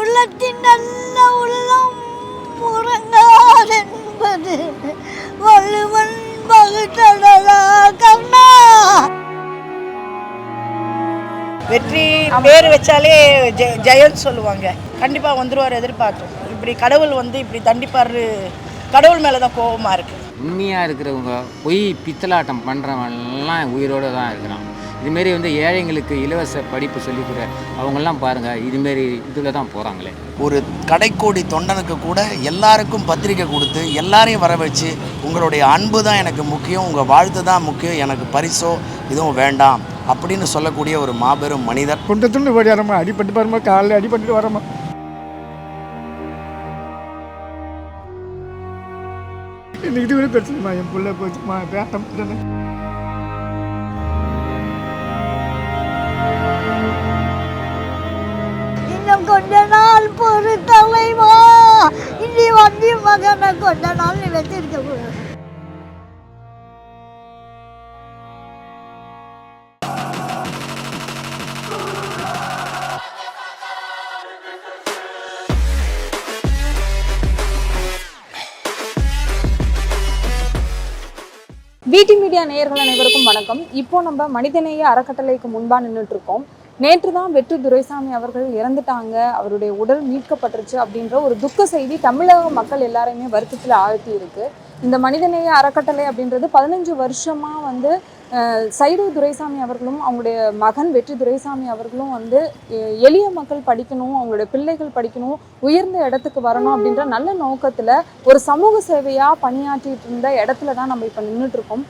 உள்ளத்தின் நல்ல உள்ளம் உறங்காதென்பது வள்ளுவன் பகுத்தடலா கண்ணா. வெற்றி பேர் வச்சாலே ஜெயன்னு சொல்லுவாங்க. கண்டிப்பாக வந்துருவார் எதிர்பார்த்தோம். இப்படி கடவுள் வந்து இப்படி தண்டிப்பார் கடவுள் மேலே தான் கோபமாக இருக்குது உண்மையாக இருக்கிறவங்க பொய் பித்தலாட்டம் பண்ணுறவன்லாம் உயிரோடு தான் இருக்கிறான். இதுமாரி வந்து ஏழைங்களுக்கு இலவச படிப்பு சொல்லிக் கொடு அவங்கெல்லாம் பாருங்கள் இதுமாரி இதில் தான் போகிறாங்களே ஒரு கடைக்கோடி தொண்டனுக்கு கூட எல்லாருக்கும் பத்திரிக்கை கொடுத்து எல்லாரையும் வர வச்சு உங்களுடைய அன்பு தான் எனக்கு முக்கியம் உங்கள் வாழ்த்து தான் முக்கியம் எனக்கு பரிசோ இதுவும் வேண்டாம் அப்படின்னு சொல்லக்கூடிய ஒரு மாபெரும் மனிதர். கொண்டு துண்டு ஓடி வரமா அடிபட்டு பாருமா காலில் அடிபட்டுட்டு வரமா இன்னைக்கு இது கூட பிரச்சனைமா என் பிள்ளை போச்சுமா பேட்டம் பண்ணேன் கொஞ்ச நாள் பொறு தலைவா. இனி வந்தி மகனை கொஞ்ச நாள் நீ வச்சிருக்க கூடாது பிடி மீடியா நேயர்கள் அனைவருக்கும் வணக்கம். இப்போ நம்ம மனிதநேய அறக்கட்டளைக்கு முன்பா நின்றுட்டு இருக்கோம். நேற்று தான் வெற்றி துரைசாமி அவர்கள் இறந்துட்டாங்க. அவருடைய உடல் மீட்கப்பட்டுருச்சு அப்படின்ற ஒரு துக்க செய்தி தமிழக மக்கள் எல்லாரையுமே வருத்தத்தில் ஆழ்த்தி இருக்கு இந்த மனிதநேய அறக்கட்டளை அப்படின்றது பதினஞ்சு வருஷமா வந்து சைடு துரைசாமி அவர்களும் அவங்களுடைய மகன் வெற்றி துரைசாமி அவர்களும் வந்து எளிய மக்கள் படிக்கணும் அவங்களுடைய பிள்ளைகள் படிக்கணும் உயர்ந்த இடத்துக்கு வரணும் அப்படின்ற நல்ல நோக்கத்தில் ஒரு சமூக சேவையாக பணியாற்றிட்டு இருந்த இடத்துல தான் நம்ம இப்போ நின்றுட்டு இருக்கோம்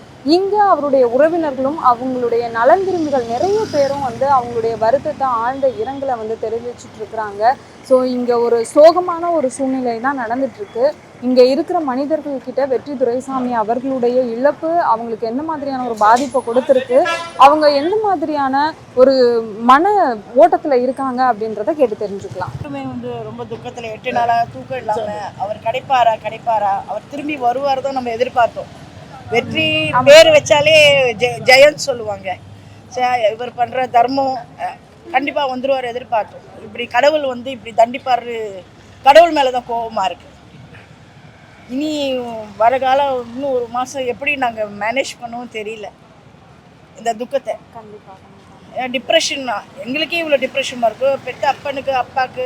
அவருடைய உறவினர்களும் அவங்களுடைய நலன் விரும்பிகள் நிறைய பேரும் வந்து அவங்களுடைய வருத்தத்தை ஆழ்ந்த இரங்கலை வந்து தெரிவிச்சிட்டு இருக்கிறாங்க. ஸோ இங்கே ஒரு சோகமான ஒரு சூழ்நிலை தான் நடந்துட்டுருக்கு இங்க இருக்கிற மனிதர்கள் கிட்ட வெற்றி துரைசாமி அவர்களுடைய இழப்பு அவங்களுக்கு எந்த மாதிரியான ஒரு பாதிப்பை கொடுத்துருக்கு அவங்க எந்த மாதிரியான ஒரு மன ஓட்டத்துல இருக்காங்க அப்படின்றத கேட்டு தெரிஞ்சுக்கலாம். மட்டுமே வந்து ரொம்ப துக்கத்தில் எட்டு நாளாக தூக்கம் இல்லாமல் அவர் கிடைப்பாரா கிடைப்பாரா அவர் திரும்பி வருவார் தான் நம்ம எதிர்பார்த்தோம். வெற்றி பேர் வச்சாலே ஜெ ஜெயன்னு சொல்லுவாங்க. இவர் பண்ணுற தர்மம் கண்டிப்பாக வந்துருவார் எதிர்பார்த்தோம். இப்படி கடவுள் வந்து இப்படி தண்டிப்பார் கடவுள் மேலே தான் கோபமாக இருக்குது இனி வர காலம் இன்னும் ஒரு மாதம் எப்படி நாங்கள் மேனேஜ் பண்ணுவோம் தெரியல. இந்த துக்கத்தை. கண்டிப்பா டிப்ரெஷன் எங்களுக்கே இவ்வளோ டிப்ரெஷன் இருக்கும் பெத்த அப்பனுக்கு அப்பாவுக்கு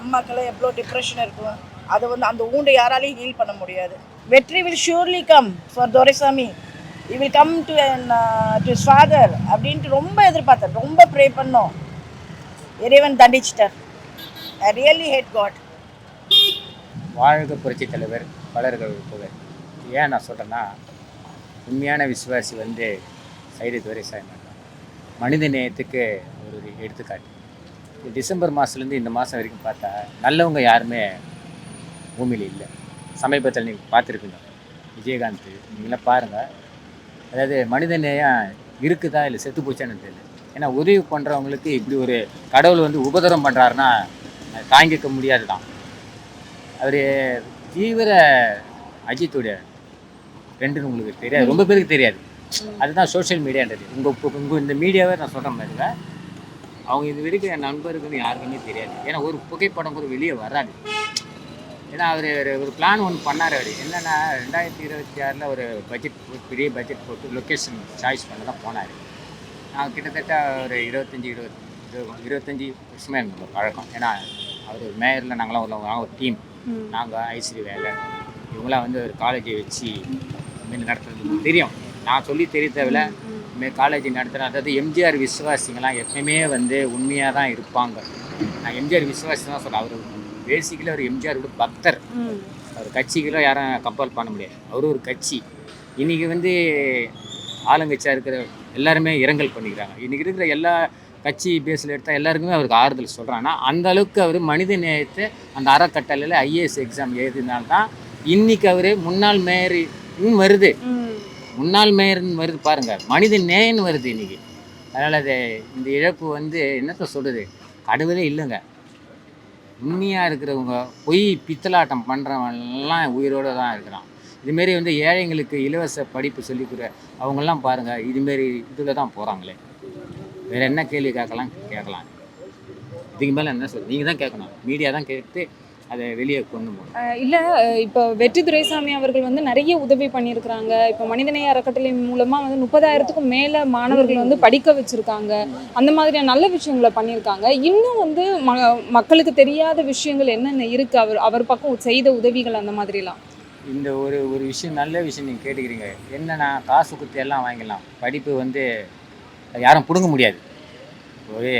அம்மாக்கெல்லாம் எவ்வளோ டிப்ரெஷன் இருக்கும். அதை வந்து அந்த ஊண்டை யாராலையும் ஹீல் பண்ண முடியாது. வெற்றி will surely come for Duraisamy. He will come to to father அப்படின்ட்டு ரொம்ப எதிர்பார்த்தேன் ரொம்ப ப்ரே பண்ணோம். இறைவன் தண்டிச்சிட்டார். ஐ ரியலி ஹேட் காட் வாழ்க புரட்சி தலைவர் வளர்கள் புகழ். ஏன் நான் சொல்கிறேன்னா உண்மையான விசுவாசி வந்து சைடு துரைசாமி தான் மனித நேயத்துக்கு ஒரு எடுத்துக்காட்டு. டிசம்பர் மாதத்துலேருந்து இந்த மாதம் வரைக்கும் பார்த்தா நல்லவங்க யாருமே பூமியில் இல்லை. சமீபத்தில் நீங்கள் பார்த்துருக்குங்க விஜயகாந்த் நீங்களாம் பாருங்கள் அதாவது மனித நேயம் இருக்குதா இல்லை செத்து போச்சான்னு தெரியல. ஏன்னா உதவி பண்ணுறவங்களுக்கு இப்படி ஒரு கடவுள் வந்து உபதரம் பண்ணுறாருன்னா தாங்கிக்க முடியாது தான் அவர் தீவிர அஜித்துடைய ஃப்ரெண்டுன்னு உங்களுக்கு தெரியாது. ரொம்ப பேருக்கு தெரியாது. அதுதான் சோஷியல் மீடியான்றது உங்கள் உங்கள் இந்த மீடியாவை நான் சொல்கிற மாதிரிங்க அவங்க இது வரைக்கும் என் நண்பருக்குன்னு யாருக்குமே தெரியாது. ஏன்னா ஒரு புகைப்படம் கூட வெளியே வராது. ஏன்னா அவர் ஒரு பிளான் ஒன்று பண்ணார் அவர். என்னென்னா ரெண்டாயிரத்தி இருபத்தி ஆறில் ஒரு பட்ஜெட் பெரிய பட்ஜெட் போட்டு லொக்கேஷன் சாய்ஸ் பண்ண தான் போனார். நான் கிட்டத்தட்ட ஒரு இருபத்தஞ்சி இருபத்தி இருபத்தஞ்சி வருஷமாக எனக்கு பழக்கம். ஏன்னா அவர் மேயரில் நாங்களாம் ஒரு ஒரு டீம் நாங்கள் ஐஸ்வரி வேலை. இவங்களாம் வந்து ஒரு காலேஜை வச்சு மீன் நடத்துறது தெரியும். நான் சொல்லி தெரிய தேவையில்ல இதுமாரி காலேஜ் நடத்துகிறேன் அதாவது எம்ஜிஆர் விசுவாசிங்கெல்லாம் எப்பயுமே வந்து உண்மையாக தான் இருப்பாங்க. நான் எம்ஜிஆர் விசுவாசி தான் சொல்கிறேன் அவர் பேசிக்கலி அவர் எம்ஜிஆரோட பக்தர். அவர் கட்சிக்கெல்லாம் யாரும் கம்பேர் பண்ண முடியாது. அவரும் ஒரு கட்சி. இன்றைக்கி வந்து ஆளுங்கட்சியாக இருக்கிற எல்லாருமே இரங்கல் பண்ணிக்கிறாங்க. இன்றைக்கி இருக்கிற எல்லா கட்சி பேஸில் எடுத்தால் எல்லாருக்குமே அவருக்கு ஆறுதல் சொல்கிறாங்கன்னா அந்த அளவுக்கு அவர் மனித நேயத்தை அந்த அறக்கட்டளையில் ஐஏஎஸ் எக்ஸாம் எழுதினால்தான் இன்னைக்கு அவர் முன்னாள் மேயர் இன்னும் வருது. முன்னாள் மேயர்னு வருது பாருங்க. மனித நேயன்னு வருது இன்னைக்கு. அதனால் அது இந்த இழப்பு வந்து என்னத்த சொல்கிறது கடவுளே இல்லைங்க. உண்மையாக இருக்கிறவங்க பொய் பித்தலாட்டம் பண்ணுறவன்லாம் உயிரோடு தான் இருக்கிறான். இதுமாரி வந்து ஏழைங்களுக்கு இலவச படிப்பு சொல்லிக் கொடு அவங்கெல்லாம் பாருங்கள் இதுமாரி இதில் தான் போகிறாங்களே வேறு என்ன கேள்வி கேட்கலாம்? கேட்கலாம். இதுக்கு மேலே என்ன சொல்ல நீங்கள் தான் கேட்கணும். மீடியா தான் கேட்டு அதை வெளியே கொண்டு போகணும். இல்ல இப்போ வெற்றி துரைசாமி அவர்கள் வந்து நிறைய உதவி பண்ணியிருக்கிறாங்க. இப்போ மனிதநேய அறக்கட்டளை மூலமா வந்து முப்பதாயிரத்துக்கும் மேல மாணவர்கள் வந்து படிக்க வச்சிருக்காங்க. அந்த மாதிரியான நல்ல விஷயங்களை பண்ணியிருக்காங்க. இன்னும் வந்து ம மக்களுக்கு தெரியாத விஷயங்கள் என்னென்ன இருக்கு? அவர் அவர் பக்கம் செய்த உதவிகள் அந்த மாதிரிலாம். இந்த ஒரு ஒரு விஷயம் நல்ல விஷயம் நீங்கள் கேட்டுக்கிறீங்க. என்னன்னா காசு குத்தி எல்லாம் வாங்கிடலாம். படிப்பு வந்து யாரும் பிடுங்க முடியாது. ஒரு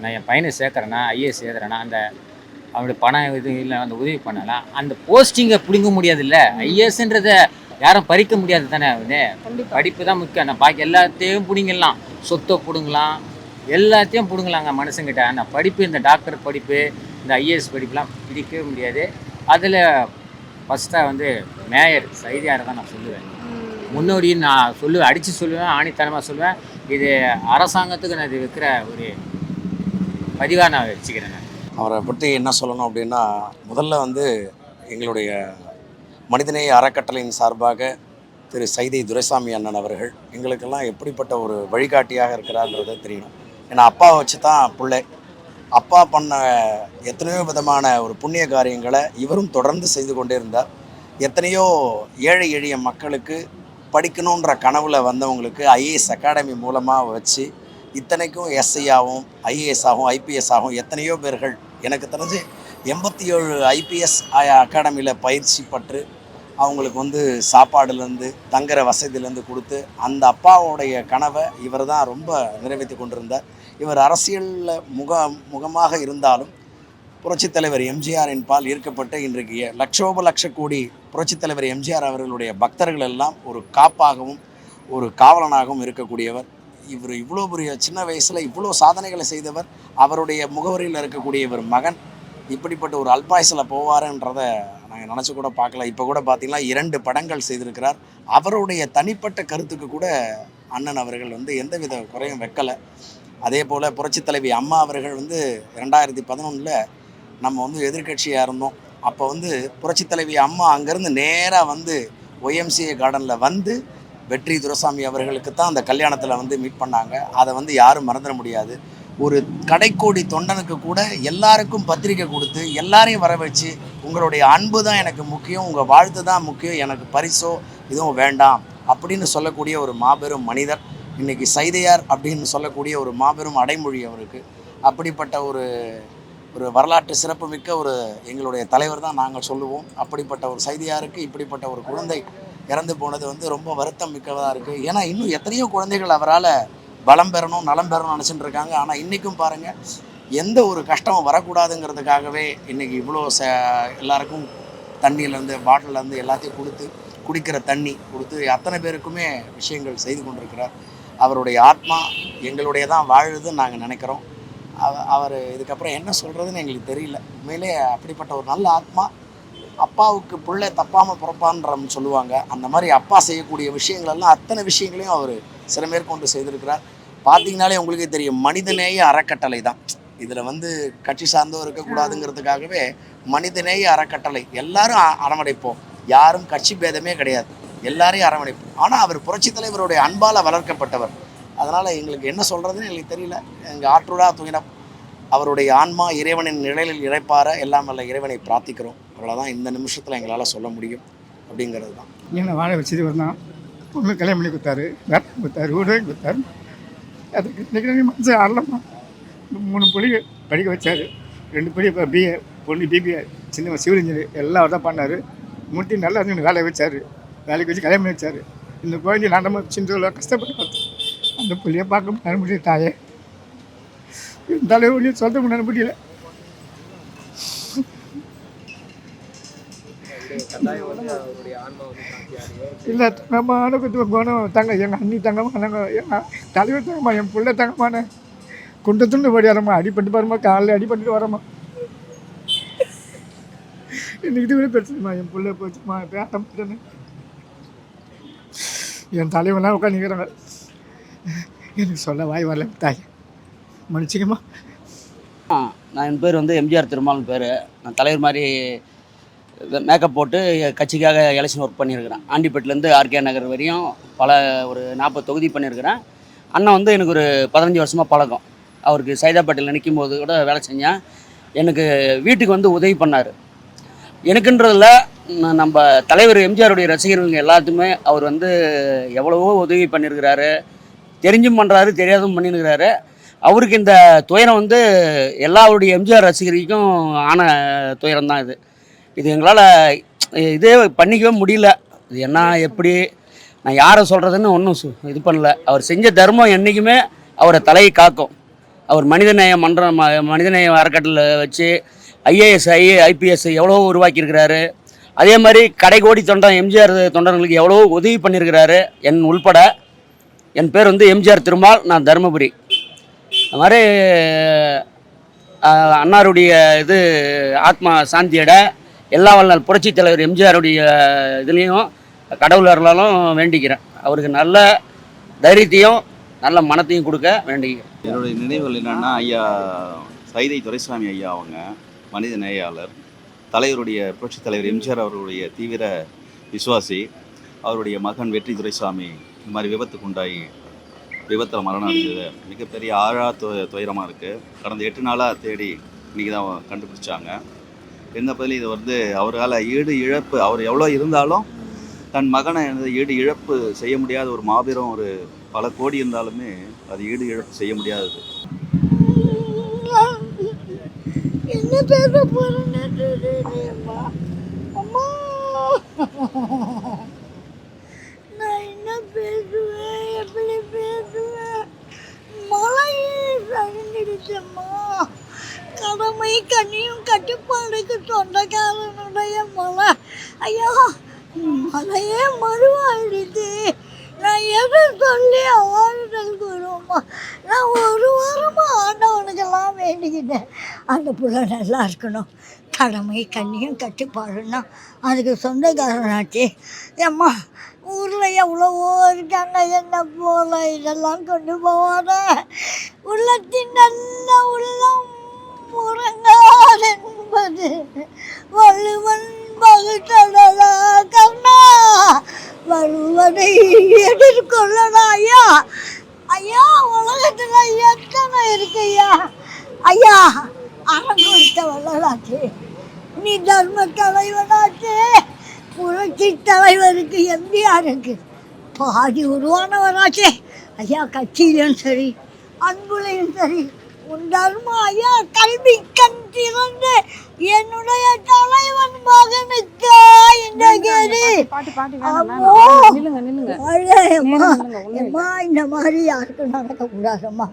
நான் என் பையனை சேர்க்குறேன்னா ஐஏஎஸ் சேர்க்குறேன்னா அந்த அவனுடைய பணம் இது இல்லை அந்த உதவி பண்ணலாம் அந்த போஸ்டிங்கை பிடுங்க முடியாது இல்லை ஐஏஎஸ்ன்றதை யாரும் பறிக்க முடியாது தானே அவனு? கண்டிப்பா. படிப்பு தான் முக்கியம். நான் பாக்கி எல்லாத்தையும் பிடிங்கலாம் சொத்தை பிடுங்கலாம். எல்லாத்தையும் பிடுங்கலாங்க மனுஷங்கிட்ட. ஆனால் படிப்பு இந்த டாக்டர் படிப்பு இந்த ஐஏஎஸ் படிப்புலாம் பிடிக்கவே முடியாது. அதில் ஃபஸ்ட்டாக வந்து மேயர் சைதியாரை தான் நான் சொல்லுவேன். முன்னோடின்னு நான் சொல்லுவேன் அடித்து சொல்லுவேன் ஆணித்தனமாக சொல்லுவேன். இது அரசாங்கத்துக்கு நான் இது வைக்கிற ஒரு பதிவாக நான் வச்சுக்கிறேன் நான். அவரை பற்றி என்ன சொல்லணும் அப்படின்னா முதல்ல வந்து எங்களுடைய மனிதநேய அறக்கட்டளையின் சார்பாக திரு சைதை துரைசாமி அண்ணன் அவர்கள் எங்களுக்கெல்லாம் எப்படிப்பட்ட ஒரு வழிகாட்டியாக இருக்கிறார்ன்றதை தெரியணும். ஏன்னா அப்பாவை வச்சு தான் பிள்ளை. அப்பா பண்ண எத்தனையோ விதமான ஒரு புண்ணிய காரியங்களை இவரும் தொடர்ந்து செய்து கொண்டே இருந்தார். எத்தனையோ ஏழை எளிய மக்களுக்கு படிக்கணுன்ற கனவில் வந்தவங்களுக்கு ஐஏஎஸ் அகாடமி மூலமாக வச்சு இத்தனைக்கும் எஸ்ஐயாகவும் ஐஏஎஸ் ஆகும் ஐபிஎஸ் ஆகும் எத்தனையோ பேர்கள் எனக்கு தெரிஞ்சு எண்பத்தி ஏழு ஐபிஎஸ் அகாடமியில் பயிற்சி பற்று அவங்களுக்கு வந்து சாப்பாடுலேருந்து தங்குற வசதியிலேருந்து கொடுத்து அந்த அப்பாவுடைய கனவை இவர் தான் ரொம்ப நிறைவேற்றி கொண்டிருந்தார். இவர் அரசியலில் முக முகமாக இருந்தாலும் புரட்சித்தலைவர் எம்ஜிஆரின் பால் ஈர்க்கப்பட்டு இன்றைக்கு லட்சோப லட்ச கோடி புரட்சித்தலைவர் எம்ஜிஆர் அவர்களுடைய பக்தர்கள் எல்லாம் ஒரு காப்பாகவும் ஒரு காவலனாகவும் இருக்கக்கூடியவர். இவர் இவ்வளோ பெரிய சின்ன வயசில் இவ்வளோ சாதனைகளை செய்தவர். அவருடைய முகவரியில் இருக்கக்கூடிய இவர் மகன். இப்படிப்பட்ட ஒரு அல்பாயசில் போவாருன்றதை நாங்கள் நினச்சி கூட பார்க்கல. இப்போ கூட பார்த்தீங்கன்னா இரண்டு படங்கள் செய்திருக்கிறார். அவருடைய தனிப்பட்ட கருத்துக்கு கூட அண்ணன் அவர்கள் வந்து எந்தவித குறையும் வைக்கலை. அதே போல் புரட்சித்தலைவி அம்மா அவர்கள் வந்து ரெண்டாயிரத்தி பதினொன்றில் நம்ம வந்து எதிர்க்கட்சியாக இருந்தோம். அப்போ வந்து புரட்சி தலைவி அம்மா அங்கேருந்து நேராக வந்து ஒய்எம்சிஏ கார்டனில் வந்து வெற்றி துரசாமி அவர்களுக்கு தான் அந்த கல்யாணத்தில் வந்து மீட் பண்ணாங்க. அதை வந்து யாரும் மறந்துட முடியாது. ஒரு கடைக்கோடி தொண்டனுக்கு கூட எல்லாருக்கும் பத்திரிக்கை கொடுத்து எல்லாரையும் வர வச்சு உங்களுடைய அன்பு தான் எனக்கு முக்கியம் உங்கள் வாழ்த்து தான் முக்கியம் எனக்கு பரிசோ இதுவும் வேண்டாம் அப்படின்னு சொல்லக்கூடிய ஒரு மாபெரும் மனிதர். இன்றைக்கி சைதையார் அப்படின்னு சொல்லக்கூடிய ஒரு மாபெரும் அடைமொழி அவருக்கு. அப்படிப்பட்ட ஒரு ஒரு வரலாற்று சிறப்புமிக்க ஒரு எங்களுடைய தலைவர் தான் நாங்கள் சொல்லுவோம். அப்படிப்பட்ட ஒரு சைதியாருக்கு இப்படிப்பட்ட ஒரு குழந்தை இறந்து போனது வந்து ரொம்ப வருத்தம் மிக்கதாக இருக்குது ஏன்னா இன்னும் எத்தனையோ குழந்தைகள் அவரால் பலம் பெறணும் நலம் பெறணும்னு நினச்சிட்டு இருக்காங்க. ஆனால் இன்றைக்கும் பாருங்கள் எந்த ஒரு கஷ்டமும் வரக்கூடாதுங்கிறதுக்காகவே இன்றைக்கி இவ்வளோ ச எல்லாருக்கும் தண்ணியிலேருந்து பாட்டிலேருந்து எல்லாத்தையும் கொடுத்து குடிக்கிற தண்ணி கொடுத்து அத்தனை பேருக்குமே விஷயங்கள் செய்து கொண்டிருக்கிறார். அவருடைய ஆத்மா எங்களுடைய தான் வாழுதுன்னு நாங்கள் நினைக்கிறோம். அவர் இதுக்கப்புறம் என்ன சொல்கிறதுன்னு எங்களுக்கு தெரியல. உண்மையிலே அப்படிப்பட்ட ஒரு நல்ல ஆத்மா அப்பாவுக்கு பிள்ளை தப்பாமல் பிறப்பான்றன்னு சொல்லுவாங்க. அந்த மாதிரி அப்பா செய்யக்கூடிய விஷயங்களெல்லாம் அத்தனை விஷயங்களையும் அவர் சில மேற்கொண்டு செய்திருக்கிறார். பார்த்தீங்கனாலே உங்களுக்கே தெரியும் மனிதநேய அறக்கட்டளை தான் இதில் வந்து கட்சி சார்ந்தோ இருக்கக்கூடாதுங்கிறதுக்காகவே மனிதநேய அறக்கட்டளை. எல்லாரும் அரவணைப்போம். யாரும் கட்சி பேதமே கிடையாது. எல்லாரையும் அரவணைப்போம். ஆனால் அவர் புரட்சித் தலைவருடைய அன்பால் வளர்க்கப்பட்டவர். அதனால் எங்களுக்கு என்ன சொல்கிறதுன்னு எங்களுக்கு தெரியல. எங்கள் ஆற்றுடா துயினம். அவருடைய ஆன்மா இறைவனின் நிழலில் இழைப்பார எல்லாம் வல்ல இறைவனை பிரார்த்திக்கிறோம். அவ்வளோதான் இந்த நிமிஷத்தில் எங்களால் சொல்ல முடியும் அப்படிங்கிறது தான். என்னை வாழ வச்சது இவர் தான் பொண்ணு கல்யாணம் பண்ணி கொடுத்தாரு. வேலை கொடுத்தாரு. வீடு கொடுத்தாரு. அதுக்கு இன்றைக்கி மனசு ஆடலம்மா. மூணு புள்ளி படிக்க வச்சார். ரெண்டு புள்ளி இப்போ பிஏ பொண்ணு பிபிஏ சின்ன சிவில் இன்ஜினியர் எல்லாம் அவர் தான் பண்ணார். முடித்து நல்லா இருந்து வேலையை வச்சார். வேலைக்கு வச்சு கல்யாணம் பண்ணி வச்சார். இந்த குழந்தை நாட்டமாக சின்ன கஷ்டப்பட்டு பார்த்தேன் அந்த பிள்ளைய பார்க்க முடியாது முடியல தாயே. இருந்தாலும் ஒன்றும் சொல்ல முடிய முடியல. இல்லை தங்கமான குத்து குணம் தங்க எங்கள் அண்ணி தங்கமான எங்கள் தலைவர் தங்கம்மா என் பிள்ளை தங்கமான. குண்டு துண்டு படி வரம்மா அடிப்பட்டு பாருமா அடி அடிபட்டு வரம்மா எனக்கு இதுவரை பிரச்சனைமா என் பிள்ளை போச்சுமா பேட்டம் போட்டேன்னு என் தலைவெல்லாம் உட்காந்துக்கிறாங்க எனக்கு சொல்ல வாய் வரல தாய். மன்னிச்சிக்கம்மா. நான் என் பேர் வந்து எம்ஜிஆர் திருமால்னு பேர். நான் தலைவர் மாதிரி மேக்கப் போட்டு கட்சிக்காக எலெக்ஷன் ஒர்க் பண்ணியிருக்கிறேன். ஆண்டிப்பேட்டிலேருந்து ஆர்கே நகர் வரையும் பல ஒரு நாற்பது தொகுதி பண்ணியிருக்கிறேன். அண்ணன் வந்து எனக்கு ஒரு பதினஞ்சு வருஷமாக பழக்கம். அவருக்கு சைதாப்பேட்டையில் நிற்கும் போது கூட வேலை செஞ்சேன். எனக்கு வீட்டுக்கு வந்து உதவி பண்ணார். எனக்குன்றதில் நம்ம தலைவர் எம்ஜிஆருடைய ரசிகர்களுங்க எல்லாத்துக்குமே அவர் வந்து எவ்வளவோ உதவி பண்ணியிருக்கிறாரு. தெரிஞ்சும் பண்ணுறாரு தெரியாதும் பண்ணியிருக்கிறாரு அவருக்கு இந்த துயரம் வந்து எல்லாருடைய எம்ஜிஆர் ரசிகர்களுக்கும் ஆன துயரம் தான் இது. இது எங்களால் இதே பண்ணிக்கவே முடியல. இது என்ன எப்படி நான் யாரை சொல்கிறதுன்னு ஒன்றும் இது பண்ணல. அவர் செஞ்ச தர்மம் என்றைக்குமே அவரை தலையை காக்கும். அவர் மனிதநேய மன்றம் ம- மனிதநேய அறக்கட்டளை வச்சு ஐஏஎஸ் ஐ ஐபிஎஸ் எவ்வளோ உருவாக்கியிருக்கிறாரு. அதே மாதிரி கடைகோடி தொண்டன் எம்ஜிஆர் தொண்டர்களுக்கு எவ்வளோ உதவி பண்ணியிருக்கிறாரு என் உள்பட. என் பேர் வந்து எம்ஜிஆர் திருமால் நான் தருமபுரி. அது மாதிரி அன்னாருடைய இது ஆத்மா சாந்தியட எல்லா வல்லால் புரட்சித் தலைவர் எம்ஜிஆருடைய இதுலேயும் கடவுள் அருளாலும் வேண்டிக்கிறேன். அவருக்கு நல்ல தைரியத்தையும் நல்ல மனத்தையும் கொடுக்க வேண்டிக்கிறேன். என்னுடைய நினைவுகள் என்னென்னா ஐயா சைதை துரைசாமி ஐயா அவங்க மனித நேயாளர் தலைவருடைய புரட்சித் தலைவர் எம்ஜிஆர் அவர்களுடைய தீவிர விசுவாசி அவருடைய மகன் வெற்றி துரைசாமி இந்த மாதிரி விபத்துக்கு உண்டாகி விபத்தில் மரணம் அடைஞ்சது மிகப்பெரிய ஆழா து துயரமாக இருக்குது கடந்த எட்டு நாளாக தேடி இன்றைக்கி தான் கண்டுபிடிச்சாங்க. என்ன பதில்? இது வந்து அவரால் ஈடு இழப்பு அவர் எவ்வளோ இருந்தாலும் தன் மகனை வந்து ஈடு இழப்பு செய்ய முடியாத ஒரு மாபெரும் ஒரு பல கோடி இருந்தாலுமே அது ஈடு இழப்பு செய்ய முடியாதது என்ன பேச போறேன்னு அம்மா. பேசுவேன் எப்படி பேசுவேன் மழையே சரிஞ்சிடுச்சம்மா கடமை கண்ணியும் கட்டுப்பாடுக்கு சொந்தக்காரனுடைய மலை ஐயா மலையே மறுவாயிடுச்சு நான் எதை சொல்லி ஆறுதல் கூறுவோமா நான் ஒரு வாரமாக ஆண்டவனுக்கெல்லாம் வேண்டிக்கிட்டேன் அந்த புள்ள நல்லா இருக்கணும் கடமை கண்ணியும் கட்டுப்பாடுன்னா அதுக்கு சொந்தக்காரனாச்சு. ஏம்மா ஊரில் எவ்வளவோ இருக்காங்க என்ன போல இதெல்லாம் கொண்டு போவாத. உள்ளத்தின் நல்ல உள்ளம் முறங்காதென்பது வள்ளுவன் பகுத்தடலா கண்ணா. வருவதை எதிர்கொள்ளடா ஐயா ஐயா உலகத்தில் எத்தனை இருக்கையா? ஐயா அறம் கொடுத்த வள்ளலாச்சு. நீ தர்ம தலைவனாச்சு. புரட்சி தலைவருக்கு எம்ஜிஆருக்கு. பாதி உருவானவராச்சே. ஐயா கட்சியிலும் சரி அன்புலையும் சரி உன் தர்மம் ஐயா கல்வி கண் திறந்து என்னுடைய தலைவன் மகனுக்கு இந்த ஒண்ணும் அம்மா இந்த மாதிரி யாருக்கும் நடக்கக்கூடாதம்மா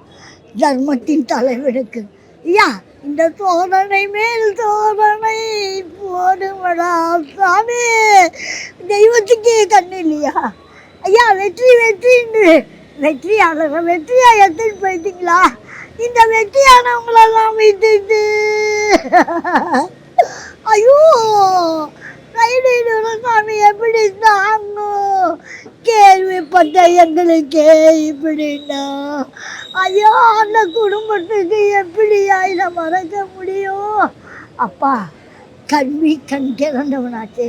தர்மத்தின் தலைவனுக்கு ஐயா இந்த தோதனை மேல் தோதனை போடுமடா சாமி. தெய்வத்துக்கு கண்ணு இல்லையா ஐயா வெற்றி வெற்றின்னு வெற்றியாளர் வெற்றியா எடுத்துட்டு போயிட்டீங்களா? இந்த வெற்றியானவங்களெல்லாம் விட்டுட்டு ஐயோ கைடிடுற சாமி எப்படி தாங்கும் கேள்விப்பட்ட எங்களுக்கே இப்படின்னா ஐயோ அந்த குடும்பத்துக்கு எப்படியா இதை மறக்க முடியும்? அப்பா கல்வி கண் திறந்தவனாச்சு.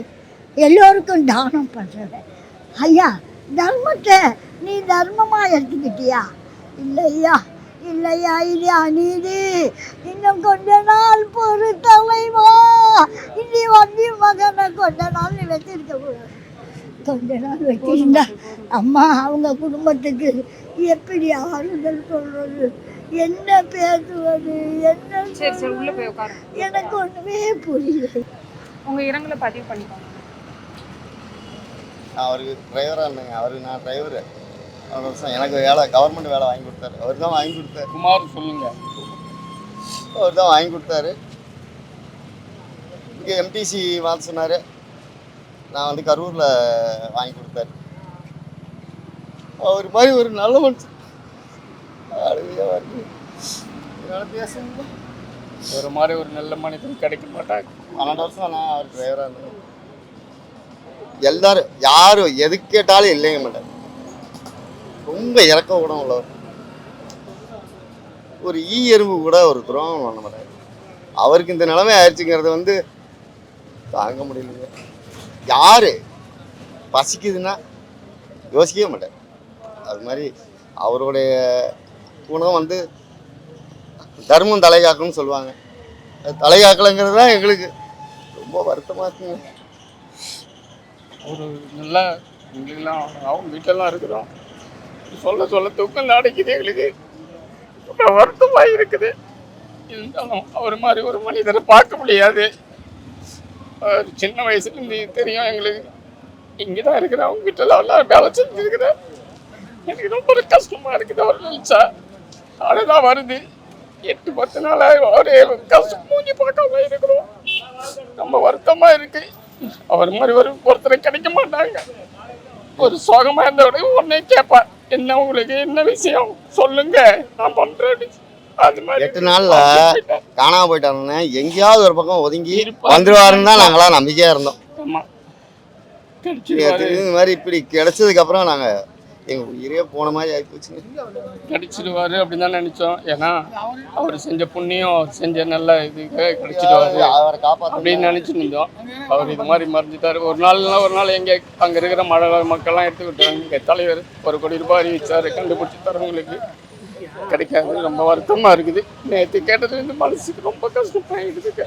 எல்லோருக்கும் தானம் பண்ணுறவன் ஐயா தர்மத்தை நீ தர்மமாக எடுத்துக்கிட்டியா? இல்லையா? இல்லையா இது அநீதி இன்னும் கொஞ்ச நாள் பொறு இனி வந்து மகனை கொஞ்ச நாள் நீ வச்சிருக்க கூடாது கொஞ்ச நாள் வச்சிருந்தா அம்மா அவங்க குடும்பத்துக்கு எப்படி ஆறுதல் சொல்றது? என்ன பேசுவது? என்ன சரி சரி உள்ள சொல்றது? போய் உட்காருங்க எனக்கு ஒண்ணுமே புரியல. உங்க இரங்கலை பதிவு பண்ணிக்கோங்க. அவருக்கு டிரைவராக இருந்தேங்க. அவருக்கு நான் டிரைவரு அவர் வருஷம் எனக்கு வேலை கவர்மெண்ட் வேலை வாங்கி கொடுத்தாரு. அவர் தான் வாங்கி கொடுத்தாரு. குமார் சொல்லுங்க. அவர் தான் வாங்கி கொடுத்தாரு. இங்கே எம்டிசி மாற்ற சொன்னார். நான் வந்து கரூரில் வாங்கி கொடுத்தாரு அவர் மாதிரி ஒரு நல்ல மனுஷன். என்னால் பேச ஒரு மாதிரி ஒரு நல்ல மனிதன் கிடைக்க மாட்டாங்க பன்னெண்டு வருஷம் நான் அவர் டிரைவராக இருந்தேன் எல்லாரும் யாரும் எது கேட்டாலும் இல்லைங்க மாட்டேன் ரொம்ப இறக்க குணம் உள்ளவர் ஒரு ஈ எறும்பு கூட ஒரு துரோகம் பண்ண மாட்டார். அவருக்கு இந்த நிலைமை ஆயிடுச்சுங்கிறது வந்து தாங்க முடியலைங்க. யார் பசிக்குதுன்னா யோசிக்கவே மாட்டேன் அது மாதிரி அவருடைய குணம் வந்து தர்மம் தலைகாக்கணும்னு சொல்லுவாங்க. அது தலைகாக்கலைங்கிறது தான் எங்களுக்கு ரொம்ப வருத்தமாக இருக்குங்க. ஒரு நல்ல எங்களுக்கெல்லாம் அவங்க வீட்டிலலாம் இருக்கிறோம். சொல்ல சொல்ல தூக்கம் அடைக்குது எங்களுக்கு. ரொம்ப வருத்தமாக இருக்குது இருந்தாலும் அவர் மாதிரி ஒரு மனிதரை பார்க்க முடியாது. சின்ன வயசுலேருந்து தெரியும் எங்களுக்கு. இங்கே தான் இருக்கிற அவங்க வீட்டில் எல்லாம் வேலை செஞ்சுருக்கிறேன் எனக்கு ரொம்ப ஒரு கஷ்டமாக இருக்குது அவர் நினச்சா. அழுதான் வருது. எட்டு பத்து நாள் அவரே கஷ்டம் மூஞ்சி பார்க்காம இருக்கிறோம். ரொம்ப வருத்தமாக இருக்கு. அவர் மாதிரி ஒரு ஒருத்தர் கிடைக்க மாட்டாங்க. ஒரு சோகமாக இருந்தவரை உடனே கேட்பார். என்ன உங்களுக்கு என்ன விஷயம்? சொல்லுங்க. நான் பண்றேன் அப்படின்னு. எட்டு நாள்ல காணாம போயிட்டாருன்னு எங்கேயாவது ஒரு பக்கம் ஒதுங்கி. வந்துருவாருன்னு தான் நாங்களாம் நம்பிக்கையா இருந்தோம். இது மாதிரி இப்படி கிடைச்சதுக்கு அப்புறம் நாங்க எங்க உயிரே போன மாதிரி ஆகி போச்சுங்க கிடைச்சிடுவாரு அப்படின்னு தான் நினைச்சோம். ஏன்னா அவர் செஞ்ச புண்ணியம் அவர் செஞ்ச நல்ல இதுக்கு கிடைச்சிடுவாரு அவரை காப்பாற்ற அப்படின்னு நினைச்சிட்டு இருந்தோம். அவர் இது மாதிரி மறைஞ்சிட்டாரு. ஒரு நாள்னா ஒரு நாள் எங்க அங்க இருக்கிற மழை மக்கள்லாம் எடுத்துக்கிட்டாங்க தலைவர் ஒரு கோடி ரூபாய் அறிவிச்சாரு. கண்டுபிடிச்சி தரவங்களுக்கு கிடைக்காது ரொம்ப வருத்தமா இருக்குது. நேற்று கேட்டதுலேருந்து மனசுக்கு ரொம்ப கஷ்டமாயிடுதுங்க.